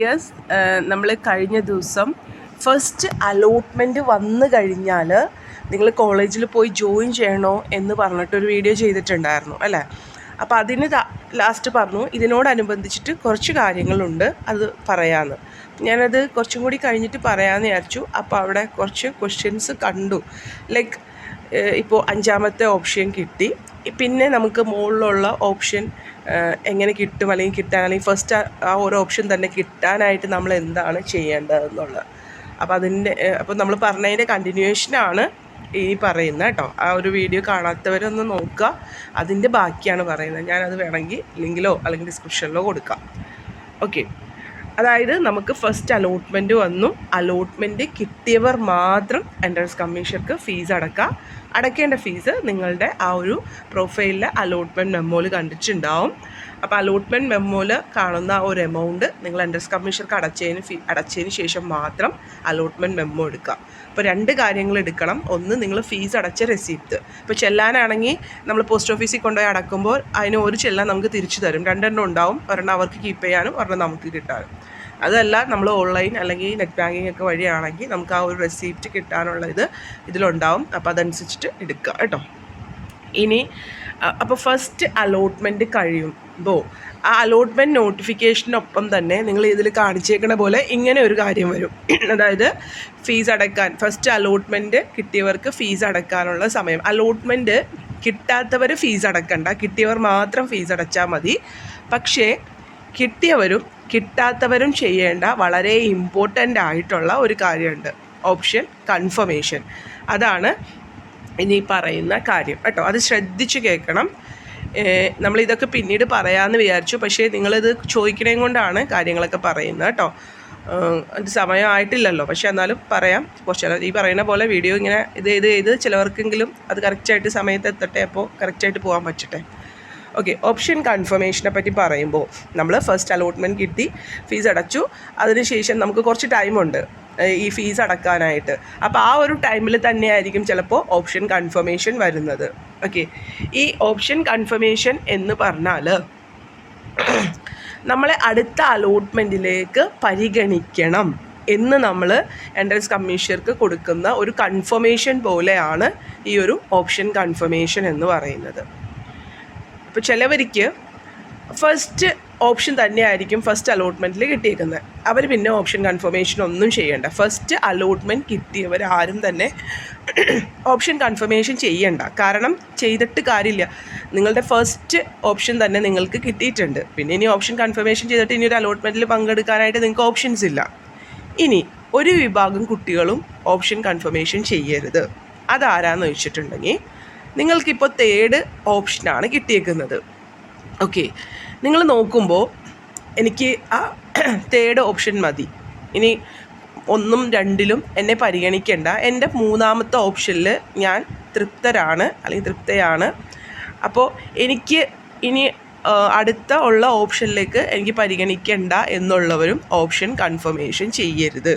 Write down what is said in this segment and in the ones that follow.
Yes നമ്മൾ കഴിഞ്ഞ ദിവസം ഫസ്റ്റ് അലോട്ട്മെന്റ് വന്നു കഴിഞ്ഞാൽ നിങ്ങൾ കോളേജിൽ പോയി ജോയിൻ ചെയ്യണോ എന്ന് പറഞ്ഞിട്ടൊരു വീഡിയോ ചെയ്തിട്ടുണ്ടായിരുന്നു അല്ലേ? അപ്പോൾ അതിന് ലാസ്റ്റ് പറഞ്ഞു ഇതിനോടനുബന്ധിച്ചിട്ട് കുറച്ച് കാര്യങ്ങളുണ്ട് അത് പറയാമെന്ന് ഞാനത് കുറച്ചും കൂടി കഴിഞ്ഞിട്ട് പറയാമെന്ന് വിചാരിച്ചു അപ്പോൾ അവിടെ കുറച്ച് ക്വസ്റ്റ്യൻസ് കണ്ടു. ലൈക്ക് ഇപ്പോൾ അഞ്ചാമത്തെ ഓപ്ഷൻ കിട്ടി. പിന്നെ നമുക്ക് മുകളിലുള്ള ഓപ്ഷൻ എങ്ങനെ കിട്ടും അല്ലെങ്കിൽ കിട്ടാൻ അല്ലെങ്കിൽ ഫസ്റ്റ് ആ ഒരു ഓപ്ഷൻ തന്നെ കിട്ടാനായിട്ട് നമ്മൾ എന്താണ് ചെയ്യേണ്ടതെന്നുള്ളത്. അപ്പോൾ അതിന്റെ അപ്പോൾ നമ്മൾ പറഞ്ഞതിന്റെ കണ്ടിന്യൂഷനാണ് ഈ പറയുന്നത് കേട്ടോ. ആ ഒരു വീഡിയോ കാണാത്തവരൊന്ന് നോക്കുക. അതിന്റെ ബാക്കിയാണ് പറയുന്നത്. ഞാനത് വേണമെങ്കിൽ ലിങ്കിലോ അല്ലെങ്കിൽ ഡിസ്ക്രിപ്ഷനിലോ കൊടുക്കാം. ഓക്കെ അതായത് നമുക്ക് ഫസ്റ്റ് അലോട്ട്മെന്റ് വന്നു. അലോട്ട്മെന്റ് കിട്ടിയവർ മാത്രം എൻട്രൻസ് കമ്മീഷർക്ക് ഫീസ് അടക്കുക അടയ്ക്കേണ്ട ഫീസ് നിങ്ങളുടെ ആ ഒരു പ്രൊഫൈലിലെ അലോട്ട്മെന്റ് മെമ്മോയിൽ കണ്ടിട്ടുണ്ടാവും. അപ്പോൾ അലോട്ട്മെന്റ് മെമ്മോയിൽ കാണുന്ന ഒരു എമൗണ്ട് നിങ്ങൾ എൻട്രൻസ് കമ്മീഷർക്ക് അടച്ചതിന് ഫീ അടച്ചതിന് ശേഷം മാത്രം അലോട്ട്മെന്റ് മെമ്മോ എടുക്കുക. അപ്പോൾ രണ്ട് കാര്യങ്ങൾ എടുക്കണം. ഒന്ന് നിങ്ങൾ ഫീസ് അടച്ച റെസിപ്റ്റ് ഇപ്പോൾ ചെല്ലാനാണെങ്കിൽ നമ്മൾ പോസ്റ്റ് ഓഫീസിൽ കൊണ്ടുപോയി അടക്കുമ്പോൾ അതിന് ഒരു ചെല്ലാൻ നമുക്ക് തിരിച്ചു തരും. രണ്ടെണ്ണം ഉണ്ടാവും. ഒരെണ്ണം അവർക്ക് കീപ്പ് ചെയ്യാനും ഒരെണ്ണം നമുക്ക് കിട്ടാനും. അതല്ല നമ്മൾ ഓൺലൈൻ അല്ലെങ്കിൽ നെറ്റ് ബാങ്കിങ് ഒക്കെ വഴിയാണെങ്കിൽ നമുക്ക് ആ ഒരു റെസിപ്റ്റ് കിട്ടാനുള്ള ഇത് ഇതിലുണ്ടാവും. അപ്പോൾ അതനുസരിച്ചിട്ട് എടുക്കുക കേട്ടോ. ഇനി അപ്പോൾ ഫസ്റ്റ് അലോട്ട്മെന്റ് കഴിയുമ്പോൾ ആ അലോട്ട്മെന്റ് നോട്ടിഫിക്കേഷനൊപ്പം തന്നെ നിങ്ങൾ ഇതിൽ കാണിച്ചേക്കണ പോലെ ഇങ്ങനെ ഒരു കാര്യം വരും. അതായത് ഫീസ് അടക്കാൻ ഫസ്റ്റ് അലോട്ട്മെന്റ് കിട്ടിയവർക്ക് ഫീസ് അടക്കാനുള്ള സമയം. Allotment കിട്ടാത്തവർ fees അടക്കണ്ട. കിട്ടിയവർ മാത്രം ഫീസ് അടച്ചാൽ മതി. പക്ഷേ കിട്ടിയവരും കിട്ടാത്തവരും ചെയ്യേണ്ട വളരെ ഇമ്പോർട്ടന്റ് ആയിട്ടുള്ള ഒരു കാര്യമുണ്ട്. ഓപ്ഷൻ കൺഫർമേഷൻ അതാണ് ഇനി പറയുന്ന കാര്യം. കേട്ടോ അത് ശ്രദ്ധിച്ച് കേൾക്കണം. നമ്മളിതൊക്കെ പിന്നീട് പറയാമെന്ന് വിചാരിച്ചു. പക്ഷേ നിങ്ങളിത് ചോദിക്കണേം കൊണ്ടാണ് കാര്യങ്ങളൊക്കെ പറയുന്നത് കേട്ടോ. സമയമായിട്ടില്ലല്ലോ പക്ഷേ എന്നാലും പറയാം. കുറച്ച് ഈ പറയുന്ന പോലെ വീഡിയോ ഇങ്ങനെ ഇത് ചെയ്ത് ചെയ്ത് ചിലവർക്കെങ്കിലും അത് കറക്റ്റായിട്ട് സമയത്ത് എത്തട്ടെ. അപ്പോൾ കറക്റ്റായിട്ട് പോകാൻ പറ്റട്ടെ. ഓക്കെ ഓപ്ഷൻ കൺഫർമേഷനെ പറ്റി പറയുമ്പോൾ നമ്മൾ ഫസ്റ്റ് അലോട്ട്മെന്റ് കിട്ടി ഫീസ് അടച്ചു. അതിനുശേഷം നമുക്ക് കുറച്ച് ടൈമുണ്ട്. ഈ ഫീസ് അടക്കാനായിട്ട്. അപ്പോൾ ആ ഒരു ടൈമിൽ തന്നെയായിരിക്കും ചിലപ്പോൾ ഓപ്ഷൻ കൺഫർമേഷൻ വരുന്നത്. ഓക്കെ ഈ ഓപ്ഷൻ കൺഫർമേഷൻ എന്ന് പറഞ്ഞാൽ നമ്മളെ അടുത്ത അലോട്ട്മെന്റിലേക്ക് പരിഗണിക്കണം എന്ന് നമ്മൾ എൻട്രൻസ് കമ്മീഷർക്ക് കൊടുക്കുന്ന ഒരു കൺഫർമേഷൻ പോലെയാണ് ഈ ഒരു ഓപ്ഷൻ കൺഫർമേഷൻ എന്ന് പറയുന്നത്. അപ്പോൾ ചിലവർക്ക് ഫസ്റ്റ് ഓപ്ഷൻ തന്നെയായിരിക്കും ഫസ്റ്റ് അലോട്ട്മെന്റിൽ കിട്ടിയേക്കുന്നത് അവർ പിന്നെ ഓപ്ഷൻ കൺഫർമേഷൻ ഒന്നും ചെയ്യേണ്ട. ഫസ്റ്റ് അലോട്ട്മെന്റ് കിട്ടിയവർ ആരും തന്നെ ഓപ്ഷൻ കൺഫർമേഷൻ ചെയ്യണ്ട. കാരണം ചെയ്തിട്ട് കാര്യമില്ല. നിങ്ങളുടെ ഫസ്റ്റ് ഓപ്ഷൻ തന്നെ നിങ്ങൾക്ക് കിട്ടിയിട്ടുണ്ട്. പിന്നെ ഇനി ഓപ്ഷൻ കൺഫർമേഷൻ ചെയ്തിട്ട് ഇനി ഒരു അലോട്ട്മെന്റിൽ പങ്കെടുക്കാനായിട്ട് നിങ്ങൾക്ക് ഓപ്ഷൻസ് ഇല്ല. ഇനി ഒരു വിഭാഗം കുട്ടികളും ഓപ്ഷൻ കൺഫർമേഷൻ ചെയ്യരുത്. അതാരാന്ന് വെച്ചിട്ടുണ്ടെങ്കിൽ നിങ്ങൾക്കിപ്പോൾ തേർഡ് ഓപ്ഷനാണ് കിട്ടിയേക്കുന്നത്. ഓക്കെ നിങ്ങൾ നോക്കുമ്പോൾ എനിക്ക് ആ തേർഡ് ഓപ്ഷൻ മതി. ഇനി ഒന്നും രണ്ടിലും എന്നെ പരിഗണിക്കേണ്ട. എന്റെ മൂന്നാമത്തെ ഓപ്ഷനിൽ ഞാൻ തൃപ്തരാണ് അല്ലെങ്കിൽ തൃപ്തയാണ്. അപ്പോൾ എനിക്ക് ഇനി അടുത്ത ഉള്ള ഓപ്ഷനിലേക്ക് എനിക്ക് പരിഗണിക്കേണ്ട എന്നുള്ളവരും ഓപ്ഷൻ കൺഫർമേഷൻ ചെയ്യരുത്.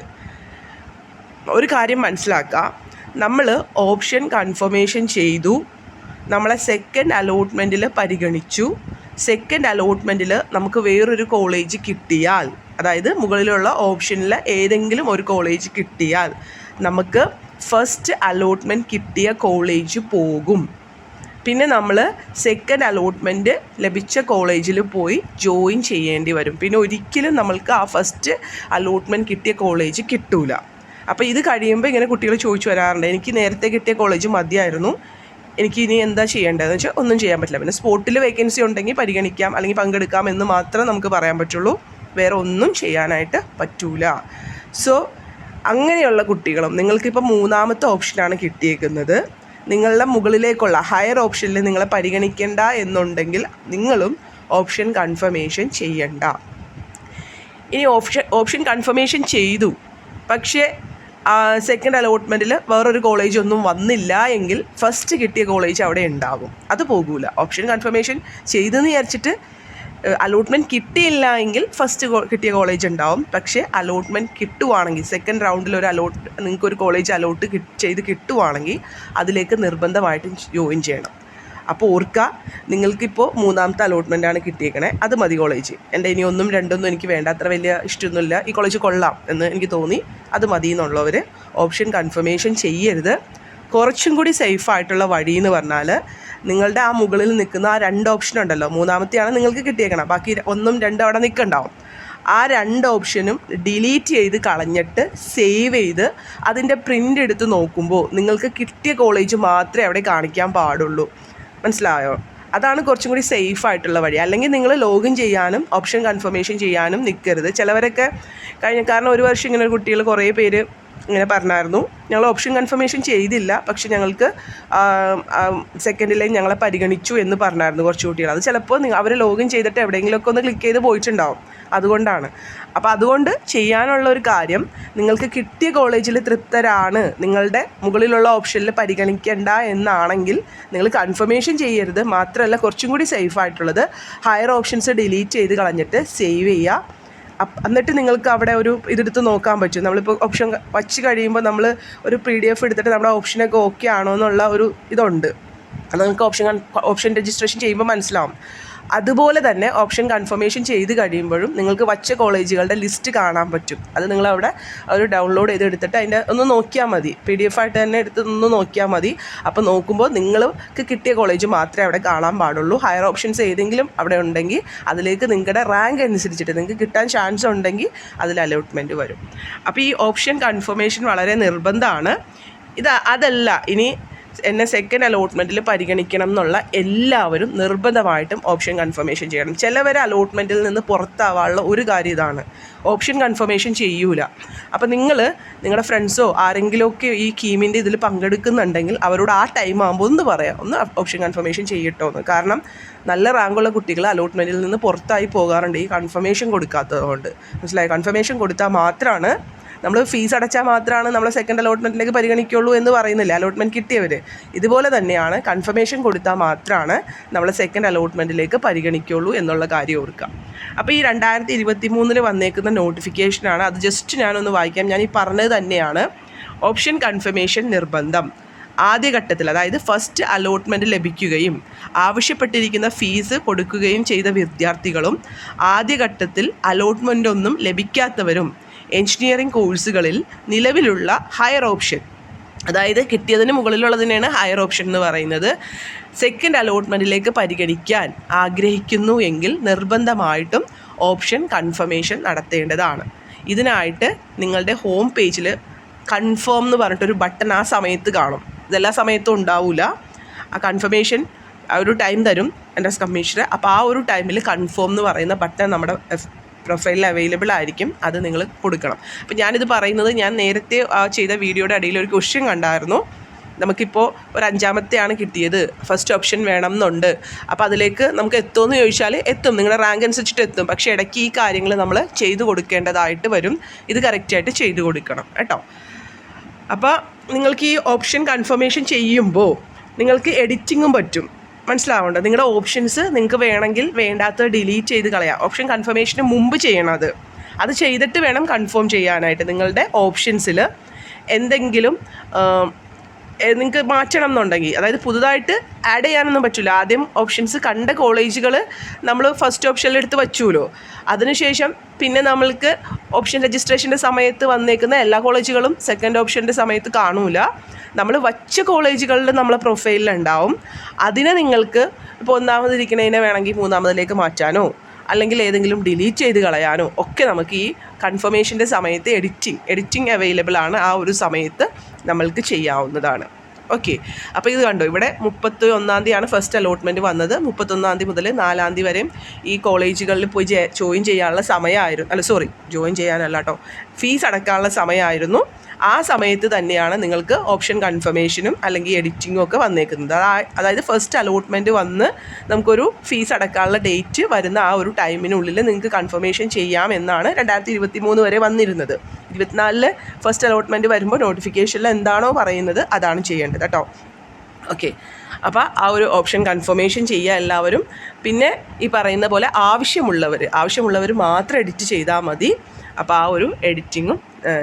ഒരു കാര്യം മനസ്സിലാക്കുക നമ്മൾ ഓപ്ഷൻ കൺഫർമേഷൻ ചെയ്തു. നമ്മളെ സെക്കൻഡ് അലോട്ട്മെന്റിൽ പരിഗണിച്ചു. സെക്കൻഡ് അലോട്ട്മെന്റിൽ നമുക്ക് വേറൊരു കോളേജ് കിട്ടിയാൽ അതായത് മുകളിലുള്ള ഓപ്ഷനിൽ ഏതെങ്കിലും ഒരു കോളേജ് കിട്ടിയാൽ നമുക്ക് ഫസ്റ്റ് അലോട്ട്മെന്റ് കിട്ടിയ കോളേജ് പോകും. പിന്നെ നമ്മൾ സെക്കൻഡ് അലോട്ട്മെന്റ് ലഭിച്ച കോളേജിൽ പോയി ജോയിൻ ചെയ്യേണ്ടി വരും. പിന്നെ ഒരിക്കലും നമ്മൾക്ക് ആ ഫസ്റ്റ് അലോട്ട്മെന്റ് കിട്ടിയ കോളേജ് കിട്ടൂല. അപ്പോൾ ഇത് കഴിയുമ്പോൾ ഇങ്ങനെ കുട്ടികൾ ചോദിച്ചു വരാറുണ്ട്. എനിക്ക് നേരത്തെ കിട്ടിയ കോളേജ് മതിയായിരുന്നു. എനിക്ക് ഇനി എന്താ ചെയ്യേണ്ടതെന്ന് വെച്ചാൽ ഒന്നും ചെയ്യാൻ പറ്റില്ല. പിന്നെ സ്പോട്ടിൽ വേക്കൻസി ഉണ്ടെങ്കിൽ പരിഗണിക്കാം അല്ലെങ്കിൽ പങ്കെടുക്കാം എന്ന് മാത്രം നമുക്ക് പറയാൻ പറ്റുള്ളൂ. വേറെ ഒന്നും ചെയ്യാനായിട്ട് പറ്റൂല. സോ അങ്ങനെയുള്ള കുട്ടികളും നിങ്ങൾക്കിപ്പോൾ മൂന്നാമത്തെ ഓപ്ഷനാണ് കിട്ടിയേക്കുന്നത്. നിങ്ങളുടെ മുകളിലേക്കുള്ള ഹയർ ഓപ്ഷനിൽ നിങ്ങളെ പരിഗണിക്കേണ്ട എന്നുണ്ടെങ്കിൽ നിങ്ങളും ഓപ്ഷൻ കൺഫർമേഷൻ ചെയ്യണ്ട. ഇനി ഓപ്ഷൻ ഓപ്ഷൻ കൺഫർമേഷൻ ചെയ്തു. പക്ഷേ സെക്കൻഡ് അലോട്ട്മെന്റിൽ വേറൊരു കോളേജ് ഒന്നും വന്നില്ല എങ്കിൽ ഫസ്റ്റ് കിട്ടിയ കോളേജ് അവിടെ ഉണ്ടാകും അത് പോകൂല. ഓപ്ഷൻ കൺഫർമേഷൻ ചെയ്തെന്ന് വിചാരിച്ചിട്ട് അലോട്ട്മെന്റ് കിട്ടിയില്ല എങ്കിൽ ഫസ്റ്റ് കിട്ടിയ കോളേജ് ഉണ്ടാവും. പക്ഷേ അലോട്ട്മെന്റ് കിട്ടുവാണെങ്കിൽ സെക്കൻഡ് റൗണ്ടിൽ ഒരു അലോട്ട് നിങ്ങൾക്കൊരു കോളേജ് അലോട്ട് ചെയ്ത് കിട്ടുവാണെങ്കിൽ അതിലേക്ക് നിർബന്ധമായിട്ടും ജോയിൻ ചെയ്യണം. അപ്പോൾ ഓർക്കുക നിങ്ങൾക്കിപ്പോൾ മൂന്നാമത്തെ അലോട്ട്മെന്റാണ് കിട്ടിയേക്കണേ. അത് മതി കോളേജ് എന്റെ ഇനി ഒന്നും രണ്ടൊന്നും എനിക്ക് വേണ്ട അത്ര വലിയ ഇഷ്ടമൊന്നുമില്ല. ഈ കോളേജ് കൊള്ളാം എന്ന് എനിക്ക് തോന്നി. അത് മതി എന്നുള്ളവർ ഓപ്ഷൻ കൺഫർമേഷൻ ചെയ്യരുത്. കുറച്ചും കൂടി സേഫായിട്ടുള്ള വഴി എന്ന് പറഞ്ഞാൽ നിങ്ങളുടെ ആ മുകളിൽ നിൽക്കുന്ന ആ രണ്ട് ഓപ്ഷൻ ഉണ്ടല്ലോ. മൂന്നാമത്തെയാണ് നിങ്ങൾക്ക് കിട്ടിയേക്കണം. ബാക്കി ഒന്നും രണ്ടും അവിടെ നിൽക്കണ്ടാവും. ആ രണ്ട് ഓപ്ഷനും ഡിലീറ്റ് ചെയ്ത് കളഞ്ഞിട്ട് സേവ് ചെയ്ത് അതിന്റെ പ്രിന്റ് എടുത്ത് നോക്കുമ്പോൾ നിങ്ങൾക്ക് കിട്ടിയ കോളേജ് മാത്രമേ അവിടെ കാണിക്കാൻ പാടുള്ളൂ. മനസ്സിലായോ? അതാണ് കുറച്ചും കൂടി സേഫ് ആയിട്ടുള്ള വഴി. അല്ലെങ്കിൽ നിങ്ങൾ ലോഗിൻ ചെയ്യാനും ഓപ്ഷൻ കൺഫർമേഷൻ ചെയ്യാനും നിൽക്കരുത് ചിലവരൊക്കെ കഴിഞ്ഞ കാരണം ഒരു വർഷം ഇങ്ങനെ കുട്ടികൾ കുറേ പേര് ഇങ്ങനെ പറഞ്ഞായിരുന്നു. ഞങ്ങൾ ഓപ്ഷൻ കൺഫർമേഷൻ ചെയ്തില്ല. പക്ഷെ ഞങ്ങൾക്ക് സെക്കൻഡ് ലൈൻ ഞങ്ങളെ പരിഗണിച്ചു എന്ന് പറഞ്ഞായിരുന്നു കുറച്ച് കുട്ടികൾ അത് ചിലപ്പോൾ അവർ ലോഗിൻ ചെയ്തിട്ട് എവിടെയെങ്കിലുമൊക്കെ ഒന്ന് ക്ലിക്ക് ചെയ്ത് പോയിട്ടുണ്ടാവും. അതുകൊണ്ടാണ്. അപ്പോൾ അതുകൊണ്ട് ചെയ്യാനുള്ള ഒരു കാര്യം നിങ്ങൾക്ക് കിട്ടിയ കോളേജിൽ തൃപ്തരാണ്. നിങ്ങളുടെ മുകളിലുള്ള ഓപ്ഷനിൽ പരിഗണിക്കേണ്ട എന്നാണെങ്കിൽ നിങ്ങൾ കൺഫർമേഷൻ ചെയ്യരുത്. മാത്രമല്ല കുറച്ചും കൂടി സേഫ് ആയിട്ടുള്ളത് ഹയർ ഓപ്ഷൻസ് ഡിലീറ്റ് ചെയ്ത് കളഞ്ഞിട്ട് സേവ് ചെയ്യുക എന്നിട്ട് നിങ്ങൾക്ക് അവിടെ ഒരു ഇതെടുത്ത് നോക്കാൻ പറ്റും. നമ്മളിപ്പോൾ ഓപ്ഷൻ വച്ച് കഴിയുമ്പോൾ നമ്മൾ ഒരു പി ഡി എഫ് എടുത്തിട്ട് നമ്മുടെ ഓപ്ഷനൊക്കെ ഓക്കെ ആണോ എന്നുള്ള ഒരു ഇതുണ്ട്. അത് നിങ്ങൾക്ക് ഓപ്ഷൻ ഓപ്ഷൻ രജിസ്ട്രേഷൻ ചെയ്യുമ്പോൾ മനസ്സിലാവും. അതുപോലെ തന്നെ ഓപ്ഷൻ കൺഫർമേഷൻ ചെയ്ത് കഴിയുമ്പോഴും നിങ്ങൾക്ക് വച്ച കോളേജുകളുടെ ലിസ്റ്റ് കാണാൻ പറ്റും. അത് നിങ്ങളവിടെ ഒരു ഡൗൺലോഡ് ചെയ്ത് എടുത്തിട്ട് അതിന്റെ ഒന്ന് നോക്കിയാൽ മതി. പി ഡി എഫ് ആയിട്ട് തന്നെ എടുത്ത് ഒന്ന് നോക്കിയാൽ മതി. അപ്പോൾ നോക്കുമ്പോൾ നിങ്ങൾക്ക് കിട്ടിയ കോളേജ് മാത്രമേ അവിടെ കാണാൻ പാടുള്ളൂ. ഹയർ ഓപ്ഷൻസ് ഏതെങ്കിലും അവിടെ ഉണ്ടെങ്കിൽ അതിലേക്ക് നിങ്ങളുടെ റാങ്ക് അനുസരിച്ചിട്ട് നിങ്ങൾക്ക് കിട്ടാൻ ചാൻസ് ഉണ്ടെങ്കിൽ അതിൽ അലോട്ട്മെന്റ് വരും. അപ്പോൾ ഈ ഓപ്ഷൻ കൺഫർമേഷൻ വളരെ നിർബന്ധമാണ്. ഇത് അതല്ല ഇനി എന്നെ സെക്കൻഡ് അലോട്ട്മെന്റിൽ പരിഗണിക്കണം എന്നുള്ള എല്ലാവരും നിർബന്ധമായിട്ടും ഓപ്ഷൻ കൺഫർമേഷൻ ചെയ്യണം. ചിലവർ അലോട്ട്മെന്റിൽ നിന്ന് പുറത്താവാനുള്ള ഒരു കാര്യം ഇതാണ്. ഓപ്ഷൻ കൺഫർമേഷൻ ചെയ്യൂല. അപ്പോൾ നിങ്ങൾ നിങ്ങളുടെ ഫ്രണ്ട്സോ ആരെങ്കിലുമൊക്കെ ഈ കീമിന്റെ ഇതിൽ പങ്കെടുക്കുന്നുണ്ടെങ്കിൽ അവരോട് ആ ടൈം ആകുമ്പോൾ ഒന്ന് പറയാം. ഒന്ന് ഓപ്ഷൻ കൺഫർമേഷൻ ചെയ്യട്ടോ എന്ന്. കാരണം നല്ല റാങ്കുള്ള കുട്ടികൾ അലോട്ട്മെന്റിൽ നിന്ന് പുറത്തായി പോകാറുണ്ട്. ഈ കൺഫർമേഷൻ കൊടുക്കാത്തത് കൊണ്ട്. മനസ്സിലായി? കൺഫർമേഷൻ കൊടുത്താൽ മാത്രമാണ് നമ്മൾ ഫീസ് അടച്ചാൽ മാത്രമാണ് നമ്മൾ സെക്കൻഡ് അലോട്ട്മെന്റിലേക്ക് പരിഗണിക്കുള്ളൂ എന്ന് പറയുന്നില്ല. അലോട്ട്മെന്റ് കിട്ടിയവർ ഇതുപോലെ തന്നെയാണ് കൺഫർമേഷൻ കൊടുത്താൽ മാത്രമാണ് നമ്മൾ സെക്കൻഡ് അലോട്ട്മെന്റിലേക്ക് പരിഗണിക്കുള്ളൂ എന്നുള്ള കാര്യം ഓർക്കുക അപ്പോൾ ഈ രണ്ടായിരത്തി ഇരുപത്തി മൂന്നിൽ വന്നേക്കുന്ന നോട്ടിഫിക്കേഷനാണ് അത് ജസ്റ്റ് ഞാനൊന്ന് വായിക്കാം. ഞാൻ ഈ പറഞ്ഞത് തന്നെയാണ്. ഓപ്ഷൻ കൺഫർമേഷൻ നിർബന്ധം. ആദ്യഘട്ടത്തിൽ അതായത് ഫസ്റ്റ് അലോട്ട്മെന്റ് ലഭിക്കുകയും ആവശ്യപ്പെട്ടിരിക്കുന്ന ഫീസ് കൊടുക്കുകയും ചെയ്ത വിദ്യാർത്ഥികളും ആദ്യഘട്ടത്തിൽ അലോട്ട്മെന്റ് ഒന്നും ലഭിക്കാത്തവരും എഞ്ചിനീയറിംഗ് കോഴ്സുകളിൽ നിലവിലുള്ള ഹയർ ഓപ്ഷൻ. അതായത് കിട്ടിയതിന് മുകളിലുള്ളതിനെയാണ് ഹയർ ഓപ്ഷൻ എന്ന് പറയുന്നത്. സെക്കൻഡ് അലോട്ട്മെന്റിലേക്ക് പരിഗണിക്കാൻ ആഗ്രഹിക്കുന്നു എങ്കിൽ നിർബന്ധമായിട്ടും ഓപ്ഷൻ കൺഫർമേഷൻ നടത്തേണ്ടതാണ്. ഇതിനായിട്ട് നിങ്ങളുടെ ഹോം പേജിൽ കൺഫേം എന്ന് പറഞ്ഞിട്ടൊരു ബട്ടൺ ആ സമയത്ത് കാണും. ഇതെല്ലാ സമയത്തും ഉണ്ടാവില്ല ആ കൺഫർമേഷൻ ആ ഒരു ടൈം തരും. എന്റെ കമ്മീഷണർ അപ്പോൾ ആ ഒരു ടൈമിൽ കൺഫേം എന്ന് പറയുന്ന ബട്ടൺ നമ്മുടെ പ്രൊഫൈലിൽ അവൈലബിൾ ആയിരിക്കും അത് നിങ്ങൾ കൊടുക്കണം. അപ്പോൾ ഞാനിത് പറയുന്നത് ഞാൻ നേരത്തെ ആ ചെയ്ത വീഡിയോയുടെ അടിയിൽ ഒരു ക്വസ്റ്റ്യൻ കണ്ടായിരുന്നു. നമുക്കിപ്പോൾ ഒരു അഞ്ചാമത്തെയാണ് കിട്ടിയത്. ഫസ്റ്റ് ഓപ്ഷൻ വേണം എന്നുണ്ട് അപ്പോൾ അതിലേക്ക് നമുക്ക് എത്തുമെന്ന് ചോദിച്ചാൽ എത്തും. നിങ്ങളുടെ റാങ്ക് അനുസരിച്ചിട്ട് എത്തും. പക്ഷേ ഇടയ്ക്ക് ഈ കാര്യങ്ങൾ നമ്മൾ ചെയ്തു കൊടുക്കേണ്ടതായിട്ട് വരും. ഇത് കറക്റ്റായിട്ട് ചെയ്തു കൊടുക്കണം. കേട്ടോ? അപ്പോൾ നിങ്ങൾക്ക് ഈ ഓപ്ഷൻ കൺഫർമേഷൻ ചെയ്യുമ്പോൾ നിങ്ങൾക്ക് എഡിറ്റിങ്ങും പറ്റും. മനസ്സിലാവേണ്ടത് നിങ്ങളുടെ ഓപ്ഷൻസ് നിങ്ങൾക്ക് വേണമെങ്കിൽ വേണ്ടാത്തത് ഡിലീറ്റ് ചെയ്ത് കളയാം. ഓപ്ഷൻ കൺഫർമേഷന് മുമ്പ് ചെയ്യണം അത്. അത് ചെയ്തിട്ട് വേണം കൺഫേം ചെയ്യാനായിട്ട് നിങ്ങളുടെ ഓപ്ഷൻസിൽ എന്തെങ്കിലും നിങ്ങൾക്ക് മാറ്റണം എന്നുണ്ടെങ്കിൽ അതായത് പുതുതായിട്ട് ആഡ് ചെയ്യാനൊന്നും പറ്റില്ല ആദ്യം ഓപ്ഷൻസ് കണ്ട കോളേജുകൾ നമ്മൾ ഫസ്റ്റ് ഓപ്ഷനിൽ എടുത്ത് വച്ചുല്ലോ അതിനുശേഷം പിന്നെ നമ്മൾക്ക് ഓപ്ഷൻ രജിസ്ട്രേഷന്റെ സമയത്ത് വന്നേക്കുന്ന എല്ലാ കോളേജുകളും സെക്കൻഡ് ഓപ്ഷന്റെ സമയത്ത് കാണൂല. നമ്മൾ വച്ച കോളേജുകളിൽ നമ്മളെ പ്രൊഫൈലിൽ ഉണ്ടാവും. അതിനെ നിങ്ങൾക്ക് ഇപ്പോൾ ഒന്നാമതിരിക്കണതിനെ വേണമെങ്കിൽ മൂന്നാമതിലേക്ക് മാറ്റാനോ? അല്ലെങ്കിൽ ഏതെങ്കിലും ഡിലീറ്റ് ചെയ്ത് കളയാനോ ഒക്കെ നമുക്ക് ഈ കൺഫർമേഷന്റെ സമയത്ത് എഡിറ്റിംഗ് എഡിറ്റിംഗ് അവൈലബിൾ ആണ് ആ ഒരു സമയത്ത് നമ്മൾക്ക് ചെയ്യാവുന്നതാണ്. ഓക്കെ അപ്പോൾ ഇത് കണ്ടോ ഇവിടെ മുപ്പത്തി ഒന്നാം തീയതിയാണ് ഫസ്റ്റ് അലോട്ട്മെന്റ് വന്നത്. മുപ്പത്തൊന്നാം തീയതി മുതൽ നാലാം തീയതി വരെയും ഈ കോളേജുകളിൽ പോയി ജോയിൻ ചെയ്യാനുള്ള സമയമായിരുന്നു അല്ല സോറി ജോയിൻ ചെയ്യാനല്ല കേട്ടോ ഫീസ് അടക്കാനുള്ള സമയമായിരുന്നു. ആ സമയത്ത് തന്നെയാണ് നിങ്ങൾക്ക് ഓപ്ഷൻ കൺഫർമേഷനും അല്ലെങ്കിൽ എഡിറ്റിങ്ങും ഒക്കെ വന്നേക്കുന്നത്. അതായത് ഫസ്റ്റ് അലോട്ട്മെന്റ് വന്ന് നമുക്കൊരു ഫീസ് അടക്കാനുള്ള ഡേറ്റ് വരുന്ന ആ ഒരു ടൈമിനുള്ളിൽ നിങ്ങൾക്ക് കൺഫർമേഷൻ ചെയ്യാം എന്നാണ് രണ്ടായിരത്തി ഇരുപത്തി മൂന്ന് വരെ വന്നിരുന്നത്. ഇരുപത്തിനാലിൽ ഫസ്റ്റ് അലോട്ട്മെന്റ് വരുമ്പോൾ നോട്ടിഫിക്കേഷനിൽ എന്താണോ പറയുന്നത് അതാണ് ചെയ്യേണ്ടത് കേട്ടോ. ഓക്കെ അപ്പോൾ ആ ഒരു ഓപ്ഷൻ കൺഫർമേഷൻ ചെയ്യുക എല്ലാവരും. പിന്നെ ഈ പറയുന്ന പോലെ ആവശ്യമുള്ളവർ ആവശ്യമുള്ളവർ മാത്രം എഡിറ്റ് ചെയ്താൽ മതി. അപ്പോൾ ആ ഒരു എഡിറ്റിങ്ങും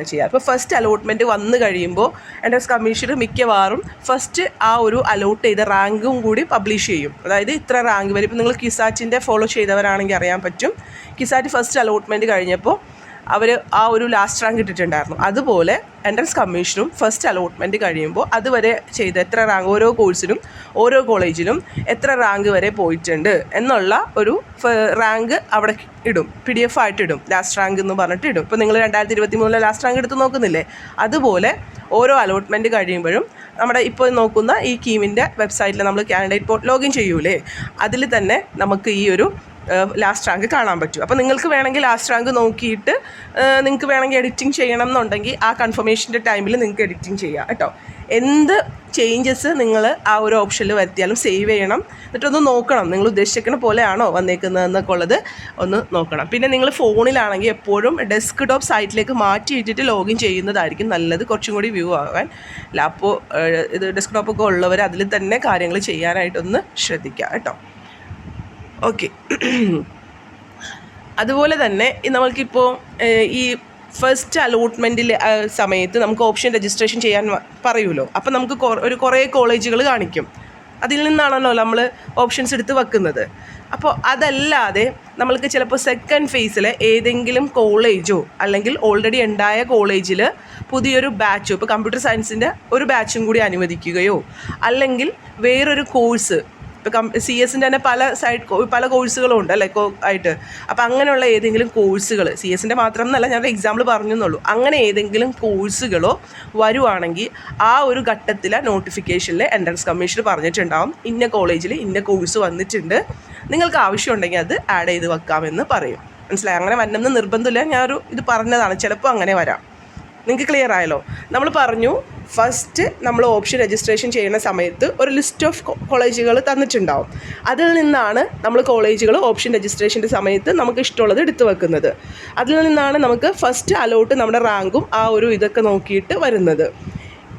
ചെയ്യുക അപ്പോൾ ഫസ്റ്റ് അലോട്ട്മെന്റ് വന്നു കഴിയുമ്പോൾ എന്റെ കമ്മീഷണർ മിക്കവാറും ഫസ്റ്റ് ആ ഒരു അലോട്ട് ചെയ്ത റാങ്കും കൂടി പബ്ലിഷ് ചെയ്യും. അതായത് ഇത്ര റാങ്ക് വരും. ഇപ്പോൾ നിങ്ങൾ കിസാറ്റിന്റെ ഫോളോ ചെയ്തവരാണെങ്കിൽ അറിയാൻ പറ്റും. കിസാറ്റ് ഫസ്റ്റ് അലോട്ട്മെന്റ് കഴിഞ്ഞപ്പോൾ അവർ ആ ഒരു ലാസ്റ്റ് റാങ്ക് ഇട്ടിട്ടുണ്ടായിരുന്നു. അതുപോലെ എൻട്രൻസ് കമ്മീഷനും ഫസ്റ്റ് അലോട്ട്മെന്റ് കഴിയുമ്പോൾ അതുവരെ ചെയ്ത എത്ര റാങ്ക് ഓരോ കോഴ്സിനും ഓരോ കോളേജിലും എത്ര റാങ്ക് വരെ പോയിട്ടുണ്ട് എന്നുള്ള ഒരു റാങ്ക് അവിടെ ഇടും. പി ഡി എഫ് ആയിട്ട് ഇടും. ലാസ്റ്റ് റാങ്ക് എന്ന് പറഞ്ഞിട്ട് ഇടും. ഇപ്പോൾ നിങ്ങൾ രണ്ടായിരത്തി ഇരുപത്തി മൂന്നിലെ ലാസ്റ്റ് റാങ്ക് എടുത്ത് നോക്കുന്നില്ലേ? അതുപോലെ ഓരോ അലോട്ട്മെന്റ് കഴിയുമ്പോഴും നമ്മുടെ ഇപ്പോൾ നോക്കുന്ന ഈ കീമിന്റെ വെബ്സൈറ്റിൽ നമ്മൾ കാൻഡിഡേറ്റ് പോർട്ട് ലോഗിൻ ചെയ്യൂലേ? അതിൽ തന്നെ നമുക്ക് ഈ ഒരു ലാസ്റ്റ് റാങ്ക് കാണാൻ പറ്റും. അപ്പോൾ നിങ്ങൾക്ക് വേണമെങ്കിൽ ലാസ്റ്റ് റാങ്ക് നോക്കിയിട്ട് നിങ്ങൾക്ക് വേണമെങ്കിൽ എഡിറ്റിംഗ് ചെയ്യണം എന്നുണ്ടെങ്കിൽ ആ കൺഫർമേഷന്റെ ടൈമിൽ നിങ്ങൾക്ക് എഡിറ്റിംഗ് ചെയ്യാം കേട്ടോ. എന്ത് ചേഞ്ചസ് നിങ്ങൾ ആ ഒരു ഓപ്ഷനിൽ വരുത്തിയാലും സേവ് ചെയ്യണം. എന്നിട്ടൊന്ന് നോക്കണം. നിങ്ങൾ ഉദ്ദേശിക്കുന്ന പോലെയാണോ വന്നേക്കുന്നത് എന്നൊക്കെ ഉള്ളത് ഒന്ന് നോക്കണം. പിന്നെ നിങ്ങൾ ഫോണിലാണെങ്കിൽ എപ്പോഴും ഡെസ്ക് ടോപ്പ് സൈറ്റിലേക്ക് മാറ്റി ഇട്ടിട്ട് ലോഗിൻ ചെയ്യുന്നതായിരിക്കും നല്ലത്. കുറച്ചും കൂടി വ്യൂ ആകാൻ ലാപ്പോ ഇത് ഡെസ്ക് ടോപ്പൊക്കെ ഉള്ളവർ അതിൽ തന്നെ കാര്യങ്ങൾ ചെയ്യാനായിട്ടൊന്ന് ശ്രദ്ധിക്കുക കേട്ടോ. ഓക്കെ അതുപോലെ തന്നെ നമ്മൾക്കിപ്പോൾ ഈ ഫസ്റ്റ് അലോട്ട്മെന്റിൽ സമയത്ത് നമുക്ക് ഓപ്ഷൻ രജിസ്ട്രേഷൻ ചെയ്യാൻ പറയുമല്ലോ. അപ്പം നമുക്ക് ഒരു കുറേ കോളേജുകൾ കാണിക്കും. അതിൽ നിന്നാണല്ലോ നമ്മൾ ഓപ്ഷൻസ് എടുത്ത് വെക്കുന്നത്. അപ്പോൾ അതല്ലാതെ നമ്മൾക്ക് ചിലപ്പോൾ സെക്കൻഡ് ഫേസിൽ ഏതെങ്കിലും കോളേജോ അല്ലെങ്കിൽ ഓൾറെഡി ഉണ്ടായ കോളേജിൽ പുതിയൊരു ബാച്ചോ ഇപ്പോൾ കമ്പ്യൂട്ടർ സയൻസിന്റെ ഒരു ബാച്ചും കൂടി അനുവദിക്കുകയോ അല്ലെങ്കിൽ വേറൊരു കോഴ്സ് ഇപ്പോൾ സി എസിന്റെ തന്നെ പല സൈഡ് പല കോഴ്സുകളും ഉണ്ട് അല്ലേ ആയിട്ട്. അപ്പോൾ അങ്ങനെയുള്ള ഏതെങ്കിലും കോഴ്സുകൾ സി എസിന്റെ മാത്രം എന്നല്ല ഞാനൊരു എക്സാമ്പിൾ പറഞ്ഞു എന്നുള്ളൂ അങ്ങനെ ഏതെങ്കിലും കോഴ്സുകളോ വരുവാണെങ്കിൽ ആ ഒരു ഘട്ടത്തിലെ നോട്ടിഫിക്കേഷനിൽ എൻട്രൻസ് കമ്മീഷൻ പറഞ്ഞിട്ടുണ്ടാവും. ഇന്ന കോളേജിൽ ഇന്ന കോഴ്സ് വന്നിട്ടുണ്ട്. നിങ്ങൾക്ക് ആവശ്യമുണ്ടെങ്കിൽ അത് ആഡ് ചെയ്ത് വെക്കാമെന്ന് പറയും. മനസ്സിലായി? അങ്ങനെ വരണമെന്ന് നിർബന്ധമില്ല. ഞാനൊരു ഇത് പറഞ്ഞതാണ്. ചിലപ്പോൾ അങ്ങനെ വരാം. നിങ്ങൾക്ക് ക്ലിയർ ആയല്ലോ? നമ്മൾ പറഞ്ഞു ഫസ്റ്റ് നമ്മൾ ഓപ്ഷൻ രജിസ്ട്രേഷൻ ചെയ്യുന്ന സമയത്ത് ഒരു ലിസ്റ്റ് ഓഫ് കോളേജുകൾ തന്നിട്ടുണ്ടാവും. അതിൽ നിന്നാണ് നമ്മൾ കോളേജുകൾ ഓപ്ഷൻ രജിസ്ട്രേഷന്റെ സമയത്ത് നമുക്ക് ഇഷ്ടമുള്ളത് എടുത്തു വെക്കുന്നത്. അതിൽ നിന്നാണ് നമുക്ക് ഫസ്റ്റ് അലോട്ട് നമ്മുടെ റാങ്കും ആ ഒരു ഇതൊക്കെ നോക്കിയിട്ട് വരുന്നത്.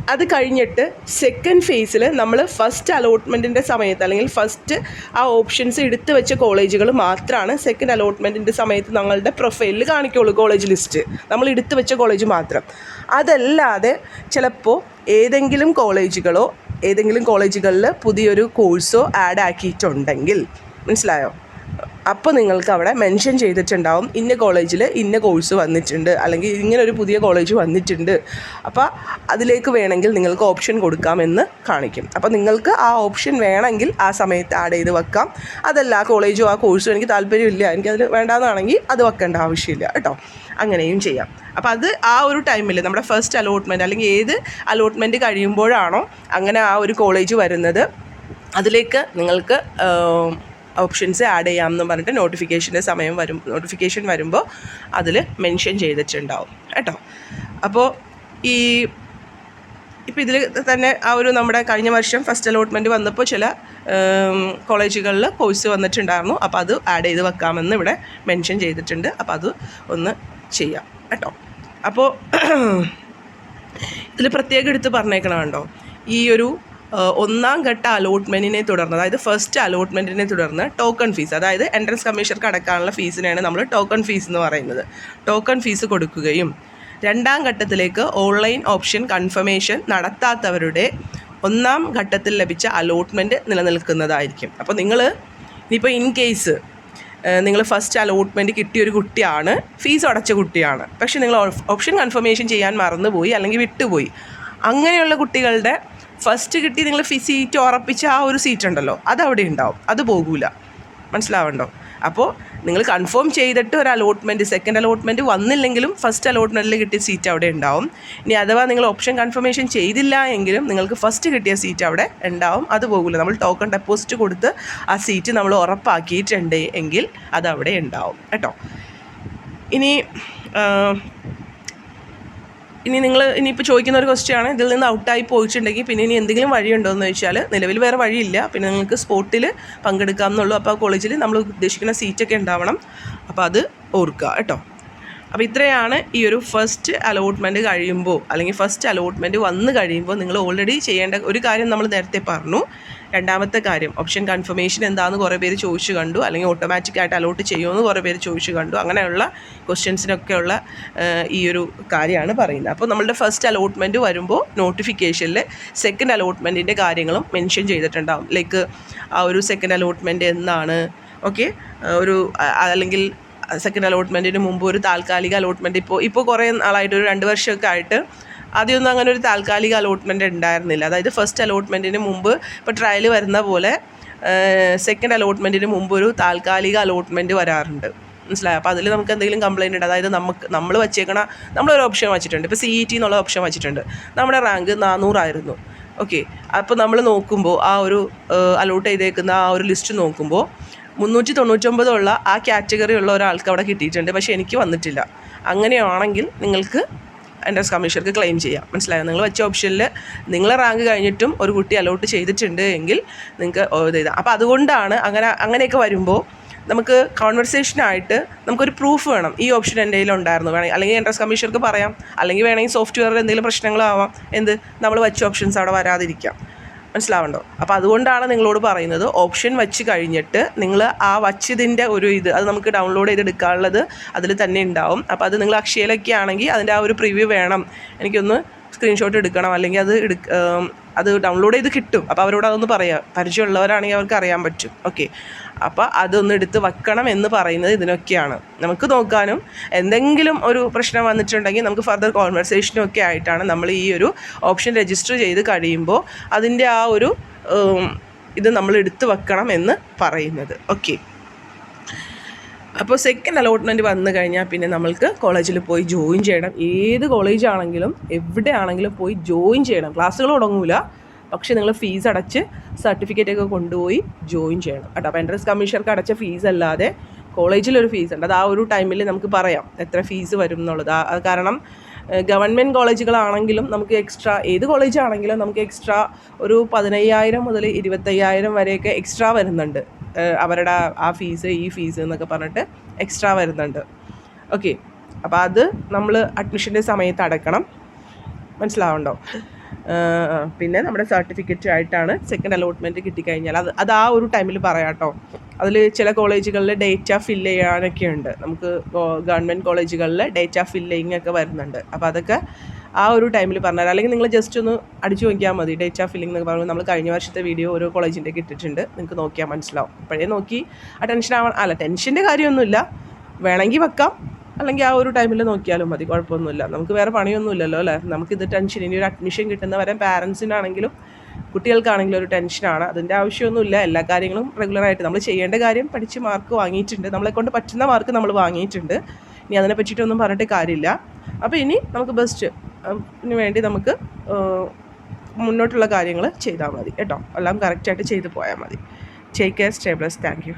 അത് കഴിഞ്ഞിട്ട് സെക്കൻഡ് ഫേസിൽ നമ്മൾ ഫസ്റ്റ് അലോട്ട്മെന്റിന്റെ സമയത്ത് അല്ലെങ്കിൽ ഫസ്റ്റ് ആ ഓപ്ഷൻസ് എടുത്തു വെച്ച കോളേജുകൾ മാത്രമാണ് സെക്കൻഡ് അലോട്ട്മെന്റിന്റെ സമയത്ത് ഞങ്ങളുടെ പ്രൊഫൈലിൽ കാണിക്കുള്ളൂ കോളേജ് ലിസ്റ്റ് നമ്മൾ എടുത്തു വെച്ച കോളേജ് മാത്രം. അതല്ലാതെ ചിലപ്പോൾ ഏതെങ്കിലും കോളേജുകളോ ഏതെങ്കിലും കോളേജുകളിൽ പുതിയൊരു കോഴ്സോ ആഡ് ആക്കിയിട്ടുണ്ടെങ്കിൽ. മനസ്സിലായോ? അപ്പോൾ നിങ്ങൾക്ക് അവിടെ മെൻഷൻ ചെയ്തിട്ടുണ്ടാവും ഇന്ന കോളേജിൽ ഇന്ന കോഴ്സ് വന്നിട്ടുണ്ട് അല്ലെങ്കിൽ ഇങ്ങനെ ഒരു പുതിയ കോളേജ് വന്നിട്ടുണ്ട്. അപ്പോൾ അതിലേക്ക് വേണമെങ്കിൽ നിങ്ങൾക്ക് ഓപ്ഷൻ കൊടുക്കാമെന്ന് കാണിക്കും. അപ്പോൾ നിങ്ങൾക്ക് ആ ഓപ്ഷൻ വേണമെങ്കിൽ ആ സമയത്ത് ആഡ് ചെയ്ത് വെക്കാം. അതല്ല ആ കോളേജോ ആ കോഴ്സോ എനിക്ക് താല്പര്യമില്ല. എനിക്കതിൽ വേണ്ടാന്നാണെങ്കിൽ അത് വെക്കേണ്ട ആവശ്യമില്ല കേട്ടോ. അങ്ങനെയും ചെയ്യാം. അപ്പോൾ അത് ആ ഒരു ടൈമിൽ നമ്മുടെ ഫസ്റ്റ് അലോട്ട്മെന്റ് അല്ലെങ്കിൽ ഏത് അലോട്ട്മെന്റ് കഴിയുമ്പോഴാണോ അങ്ങനെ ആ ഒരു കോളേജ് വരുന്നത്. അതിലേക്ക് നിങ്ങൾക്ക് ഓപ്ഷൻസ് ആഡ് ചെയ്യാമെന്ന് പറഞ്ഞിട്ട് നോട്ടിഫിക്കേഷന്റെ സമയം വരും നോട്ടിഫിക്കേഷൻ വരുമ്പോൾ അതിൽ മെൻഷൻ ചെയ്തിട്ടുണ്ടാവും കേട്ടോ. അപ്പോൾ ഈ ഇപ്പോൾ ഇതിൽ തന്നെ ആ ഒരു നമ്മുടെ കഴിഞ്ഞ വർഷം ഫസ്റ്റ് അലോട്ട്മെന്റ് വന്നപ്പോൾ ചില കോളേജുകളിൽ കോഴ്സ് വന്നിട്ടുണ്ടായിരുന്നു. അപ്പോൾ അത് ആഡ് ചെയ്ത് വെക്കാമെന്ന് ഇവിടെ മെൻഷൻ ചെയ്തിട്ടുണ്ട്. അപ്പോൾ അത് ഒന്ന് ചെയ്യാം കേട്ടോ. അപ്പോൾ ഇതിൽ പ്രത്യേകം എടുത്ത് പറഞ്ഞേക്കണം കണ്ടോ? ഈ ഒരു ഒന്നാം ഘട്ട അലോട്ട്മെന്റിനെ തുടർന്ന് അതായത് ഫസ്റ്റ് അലോട്ട്മെന്റിനെ തുടർന്ന് ടോക്കൺ ഫീസ് അതായത് എൻട്രൻസ് കമ്മീഷർക്ക് അടക്കാനുള്ള ഫീസിനെയാണ് നമ്മൾ ടോക്കൺ ഫീസ് എന്ന് പറയുന്നത്. ടോക്കൺ ഫീസ് കൊടുക്കുകയും രണ്ടാം ഘട്ടത്തിലേക്ക് ഓൺലൈൻ ഓപ്ഷൻ കൺഫർമേഷൻ നടത്താത്തവരുടെ ഒന്നാം ഘട്ടത്തിൽ ലഭിച്ച അലോട്ട്മെന്റ് നിലനിൽക്കുന്നതായിരിക്കും. അപ്പോൾ നിങ്ങൾ ഇനിയിപ്പോൾ ഇൻ കേസ് നിങ്ങൾ ഫസ്റ്റ് അലോട്ട്മെന്റ് കിട്ടിയ ഒരു കുട്ടിയാണ് ഫീസ് അടച്ച കുട്ടിയാണ്. പക്ഷേ നിങ്ങൾ ഓപ്ഷൻ കൺഫർമേഷൻ ചെയ്യാൻ മറന്നുപോയി അല്ലെങ്കിൽ വിട്ടുപോയി. അങ്ങനെയുള്ള കുട്ടികളുടെ ഫസ്റ്റ് കിട്ടി നിങ്ങൾ സീറ്റ് ഉറപ്പിച്ച ആ ഒരു സീറ്റ് ഉണ്ടല്ലോ അത് അവിടെ ഉണ്ടാവും. അത് പോകൂല. മനസ്സിലാവണ്ടോ? അപ്പോൾ നിങ്ങൾ കൺഫേം ചെയ്തിട്ട് ഒരു അലോട്ട്മെന്റ് സെക്കൻഡ് അലോട്ട്മെന്റ് വന്നില്ലെങ്കിലും ഫസ്റ്റ് അലോട്ട്മെന്റിൽ കിട്ടിയ സീറ്റ് അവിടെ ഉണ്ടാവും. ഇനി അഥവാ നിങ്ങൾ ഓപ്ഷൻ കൺഫർമേഷൻ ചെയ്തില്ല എങ്കിലും നിങ്ങൾക്ക് ഫസ്റ്റ് കിട്ടിയ സീറ്റ് അവിടെ ഉണ്ടാവും. അത് പോകില്ല നമ്മൾ ടോക്കൺ ഡെപ്പോസിറ്റ് കൊടുത്ത് ആ സീറ്റ് നമ്മൾ ഉറപ്പാക്കിയിട്ടുണ്ട് എങ്കിൽ അത് അവിടെ ഉണ്ടാവും. കേട്ടോ? ഇനി ഇനി നിങ്ങൾ ഇനിയിപ്പോൾ ചോദിക്കുന്ന ഒരു ക്വസ്റ്റ്യൻ ആണ്. ഇതിൽ നിന്ന് ഔട്ടായി പോയിട്ടുണ്ടെങ്കിൽ പിന്നെ ഇനി എന്തെങ്കിലും വഴിയുണ്ടോ എന്ന് ചോദിച്ചാൽ നിലവിൽ വേറെ വഴിയില്ല. പിന്നെ നിങ്ങൾക്ക് സ്പോട്ടിൽ പങ്കെടുക്കാം എന്നുള്ളൂ അപ്പോൾ കോളേജിൽ നമ്മൾ ഉദ്ദേശിക്കുന്ന സീറ്റൊക്കെ ഉണ്ടാവണം. അപ്പോൾ അത് ഓർക്കുക കേട്ടോ. അപ്പോൾ ഇത്രയാണ് ഈ ഒരു ഫസ്റ്റ് അലോട്ട്മെന്റ് കഴിയുമ്പോൾ അല്ലെങ്കിൽ ഫസ്റ്റ് അലോട്ട്മെന്റ് വന്നു കഴിയുമ്പോൾ നിങ്ങൾ ഓൾറെഡി ചെയ്യേണ്ട ഒരു കാര്യം നമ്മൾ നേരത്തെ പറഞ്ഞു. രണ്ടാമത്തെ കാര്യം ഓപ്ഷൻ കൺഫർമേഷൻ എന്താണെന്ന് കുറേ പേര് ചോദിച്ചു കണ്ടു അല്ലെങ്കിൽ ഓട്ടോമാറ്റിക്കായിട്ട് അലോട്ട് ചെയ്യുമെന്ന് കുറേ പേര് ചോദിച്ചു കണ്ടു. അങ്ങനെയുള്ള ക്വസ്റ്റ്യൻസിനൊക്കെയുള്ള ഈ ഒരു കാര്യമാണ് പറയുന്നത്. അപ്പോൾ നമ്മളുടെ ഫസ്റ്റ് അലോട്ട്മെന്റ് വരുമ്പോൾ നോട്ടിഫിക്കേഷനിൽ സെക്കൻഡ് അലോട്ട്മെന്റിന്റെ കാര്യങ്ങളും മെൻഷൻ ചെയ്തിട്ടുണ്ടാകും ലൈക്ക് ആ ഒരു സെക്കൻഡ് അലോട്ട്മെന്റ് എന്നാണ് ഓക്കെ ഒരു അല്ലെങ്കിൽ സെക്കൻഡ് അലോട്ട്മെന്റിന് മുമ്പ് ഒരു താൽക്കാലിക അലോട്ട്മെന്റ് ഇപ്പോൾ ഇപ്പോൾ കുറേ നാളായിട്ട് ഒരു രണ്ട് വർഷമൊക്കെ ആയിട്ട് ആദ്യമൊന്നും അങ്ങനെ ഒരു താൽക്കാലിക അലോട്ട്മെന്റ് ഉണ്ടായിരുന്നില്ല. അതായത് ഫസ്റ്റ് അലോട്ട്മെന്റിന് മുമ്പ് ഇപ്പോൾ ട്രയൽ വരുന്ന പോലെ സെക്കൻഡ് അലോട്ട്മെന്റിന് മുമ്പ് ഒരു താൽക്കാലിക അലോട്ട്മെന്റ് വരാറുണ്ട്. മനസ്സിലായോ? അപ്പോൾ അതിൽ നമുക്ക് എന്തെങ്കിലും കംപ്ലയിന്റ് ഉണ്ട്. അതായത് നമുക്ക് നമ്മൾ വെച്ചേക്കണ നമ്മളൊരു ഓപ്ഷൻ വെച്ചിട്ടുണ്ട്. ഇപ്പോൾ സി ഇ ടി എന്നുള്ള ഓപ്ഷൻ വെച്ചിട്ടുണ്ട്. നമ്മുടെ റാങ്ക് നാനൂറായിരുന്നു ഓക്കെ അപ്പോൾ നമ്മൾ നോക്കുമ്പോൾ ആ ഒരു അലോട്ട് ചെയ്തേക്കുന്ന ആ ഒരു ലിസ്റ്റ് നോക്കുമ്പോൾ മുന്നൂറ്റി തൊണ്ണൂറ്റൊമ്പതുള്ള ആ കാറ്റഗറി ഉള്ള ഒരാൾക്ക് അവിടെ കിട്ടിയിട്ടുണ്ട്. പക്ഷേ എനിക്ക് വന്നിട്ടില്ല. അങ്ങനെയാണെങ്കിൽ നിങ്ങൾക്ക് എൻട്രൻസ് കമ്മീഷണർക്ക് ക്ലെയിം ചെയ്യാം. മനസ്സിലായോ? നിങ്ങൾ വെച്ച ഓപ്ഷനിൽ നിങ്ങളെ റാങ്ക് കഴിഞ്ഞിട്ടും ഒരു കുട്ടി അലോട്ട് ചെയ്തിട്ടുണ്ട് എങ്കിൽ നിങ്ങൾക്ക് ഇത് ചെയ്താൽ അപ്പോൾ അതുകൊണ്ടാണ് അങ്ങനെ അങ്ങനെയൊക്കെ വരുമ്പോൾ നമുക്ക് കോൺവെർസേഷനായിട്ട് നമുക്കൊരു പ്രൂഫ് വേണം. ഈ ഓപ്ഷൻ എന്റെ ഉണ്ടായിരുന്നു. വേണമെങ്കിൽ അല്ലെങ്കിൽ എൻട്രൻസ് കമ്മീഷണർക്ക് പറയാം. അല്ലെങ്കിൽ വേണമെങ്കിൽ സോഫ്റ്റ്വെയറിൽ എന്തെങ്കിലും പ്രശ്നങ്ങളാവാം. എന്ത്? നമ്മൾ വെച്ച ഓപ്ഷൻസ് അവിടെ വരാതിരിക്കാം. മനസ്സിലാവണ്ടോ? അപ്പോൾ അതുകൊണ്ടാണ് നിങ്ങളോട് പറയുന്നത് ഓപ്ഷൻ വച്ച് കഴിഞ്ഞിട്ട് നിങ്ങൾ ആ വച്ചതിന്റെ ഒരു ഇത് അത് നമുക്ക് ഡൗൺലോഡ് ചെയ്തെടുക്കാനുള്ളത് അതിൽ തന്നെ ഉണ്ടാവും. അപ്പോൾ അത് നിങ്ങൾ അക്ഷയയിലൊക്കെ ആണെങ്കിൽ അതിന്റെ ആ ഒരു പ്രിവ്യൂ വേണം. എനിക്കൊന്ന് സ്ക്രീൻഷോട്ട് എടുക്കണം. അല്ലെങ്കിൽ അത് എടുക്ക അത് ഡൗൺലോഡ് ചെയ്ത് കിട്ടും. അപ്പോൾ അവരോട് അതൊന്ന് പറയാം. പരിചയമുള്ളവരാണെങ്കിൽ അവർക്ക് അറിയാൻ പറ്റും. ഓക്കെ. അപ്പോൾ അതൊന്ന് എടുത്ത് വെക്കണം എന്ന് പറയുന്നത് ഇതിനൊക്കെയാണ്. നമുക്ക് നോക്കാനും എന്തെങ്കിലും ഒരു പ്രശ്നം വന്നിട്ടുണ്ടെങ്കിൽ നമുക്ക് ഫർദർ കോൺവെർസേഷനും ഒക്കെ ആയിട്ടാണ് നമ്മൾ ഈ ഒരു ഓപ്ഷൻ രജിസ്റ്റർ ചെയ്ത് കഴിയുമ്പോൾ അതിന്റെ ആ ഒരു ഇത് നമ്മൾ എടുത്ത് വെക്കണം എന്ന് പറയുന്നത്. ഓക്കെ അപ്പോൾ സെക്കൻഡ് അലോട്ട്മെന്റ് വന്നു കഴിഞ്ഞാൽ പിന്നെ നമ്മൾക്ക് കോളേജിൽ പോയി ജോയിൻ ചെയ്യണം. ഏത് കോളേജാണെങ്കിലും എവിടെ ആണെങ്കിലും പോയി ജോയിൻ ചെയ്യണം. ക്ലാസ്സുകൾ തുടങ്ങൂല. പക്ഷേ നിങ്ങൾ ഫീസ് അടച്ച് സർട്ടിഫിക്കറ്റ് ഒക്കെ കൊണ്ടുപോയി ജോയിൻ ചെയ്യണം കേട്ടോ. അപ്പോൾ എൻട്രൻസ് കമ്മീഷണർക്ക് അടച്ച ഫീസ് അല്ലാതെ കോളേജിലൊരു ഫീസ് ഉണ്ട്. അത് ആ ഒരു ടൈമിൽ നമുക്ക് പറയാം എത്ര ഫീസ് വരും എന്നുള്ളത്. കാരണം ഗവൺമെന്റ് കോളേജുകളാണെങ്കിലും നമുക്ക് എക്സ്ട്രാ ഏത് കോളേജാണെങ്കിലും നമുക്ക് എക്സ്ട്രാ ഒരു പതിനയ്യായിരം മുതൽ ഇരുപത്തയ്യായിരം വരെയൊക്കെ എക്സ്ട്രാ വരുന്നുണ്ട്. അവരുടെ ആ- ഫീസ് ഈ ഫീസ് എന്നൊക്കെ പറഞ്ഞിട്ട് എക്സ്ട്രാ വരുന്നുണ്ട്. ഓക്കെ അപ്പോൾ അത് നമ്മൾ അഡ്മിഷന്റെ സമയത്ത് അടക്കണം. മനസ്സിലാവുണ്ടോ പിന്നെ നമ്മുടെ സർട്ടിഫിക്കറ്റ് ആയിട്ടാണ് സെക്കൻഡ് അലോട്ട്മെന്റ് കിട്ടിക്കഴിഞ്ഞാൽ. അത് അത് ആ ഒരു ടൈമിൽ പറയാം കേട്ടോ അതിൽ ചില കോളേജുകളിൽ ഡേറ്റ ഫില്ല് ചെയ്യാനൊക്കെ ഉണ്ട്. നമുക്ക് ഗവൺമെന്റ് കോളേജുകളിൽ ഡേറ്റ ഫില്ലിങ് ഒക്കെ വരുന്നുണ്ട്. അപ്പോൾ അതൊക്കെ ആ ഒരു ടൈമിൽ പറഞ്ഞാൽ അല്ലെങ്കിൽ നിങ്ങൾ ജസ്റ്റ് ഒന്ന് അടിച്ചു നോക്കിയാൽ മതി. ഡേറ്റ ഫില്ലിംഗ് എന്നൊക്കെ പറയുമ്പോൾ നമ്മൾ കഴിഞ്ഞ വർഷത്തെ വീഡിയോ ഓരോ കോളേജിന്റെ ഇട്ടിട്ടുണ്ട്. നിങ്ങൾക്ക് നോക്കിയാൽ മനസ്സിലാവും. അപ്പോഴേ നോക്കി. ആ ടെൻഷൻ ആവാൻ അല്ല ടെൻഷന്റെ കാര്യമൊന്നുമില്ല. വേണമെങ്കിൽ വെക്കാം. അല്ലെങ്കിൽ ആ ഒരു ടൈമിൽ നോക്കിയാലും മതി കുഴപ്പമൊന്നുമില്ല. നമുക്ക് വേറെ പണിയൊന്നുമില്ലല്ലോ അല്ലേ? നമുക്കിത് ടെൻഷൻ ഇനി ഒരു അഡ്മിഷൻ കിട്ടുന്ന വരെ പാരൻസിനാണെങ്കിലും കുട്ടികൾക്കാണെങ്കിലും ഒരു ടെൻഷനാണ് അതിന്റെ ആവശ്യമൊന്നുമില്ല. എല്ലാ കാര്യങ്ങളും റെഗുലറായിട്ട് നമ്മൾ ചെയ്യേണ്ട കാര്യം പഠിച്ച് മാർക്ക് വാങ്ങിയിട്ടുണ്ട്. നമ്മളെ കൊണ്ട് പറ്റുന്ന മാർക്ക് നമ്മൾ വാങ്ങിയിട്ടുണ്ട്. ഇനി അതിനെ പറ്റിയിട്ടൊന്നും പറഞ്ഞിട്ട് കാര്യമില്ല. അപ്പോൾ ഇനി നമുക്ക് ബെസ്റ്റ് വേണ്ടി നമുക്ക് മുന്നോട്ടുള്ള കാര്യങ്ങൾ ചെയ്താൽ മതി. കേട്ടോ? എല്ലാം കറക്റ്റായിട്ട് ചെയ്തു പോയാൽ മതി. Take care stay blessed thank you